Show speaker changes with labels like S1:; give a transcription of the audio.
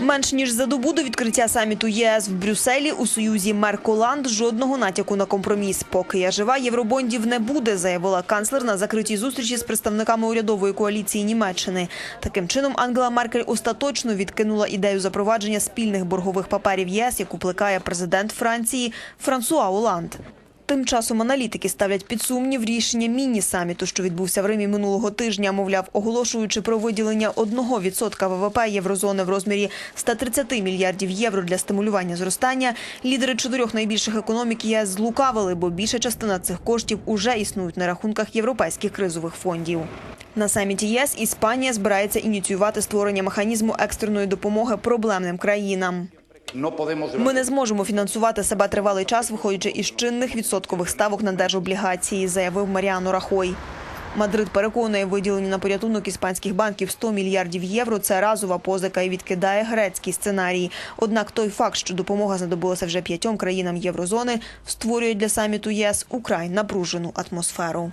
S1: Менш ніж за добу до відкриття саміту ЄС в Брюсселі у союзі Мерколанд жодного натяку на компроміс. Поки я жива, євробондів не буде, заявила канцлер на закритій зустрічі з представниками урядової коаліції Німеччини. Таким чином, Ангела Меркель остаточно відкинула ідею запровадження спільних боргових паперів ЄС, яку плекає президент Франції Франсуа Оланд. Тим часом аналітики ставлять під сумнів рішення міні-саміту, що відбувся в Римі минулого тижня. Мовляв, оголошуючи про виділення 1% ВВП єврозони в розмірі 130 мільярдів євро для стимулювання зростання, лідери чотирьох найбільших економік ЄС злукавили, бо більша частина цих коштів уже існують на рахунках європейських кризових фондів. На саміті ЄС Іспанія збирається ініціювати створення механізму екстреної допомоги проблемним країнам. Ми не зможемо фінансувати себе тривалий час, виходячи із чинних відсоткових ставок на держоблігації, заявив Маріано Рахой. Мадрид переконує, виділені на порятунок іспанських банків 100 мільярдів євро – це разова позика і відкидає грецький сценарій. Однак той факт, що допомога знадобилася вже п'ятьом країнам єврозони, створює для саміту ЄС украй напружену атмосферу.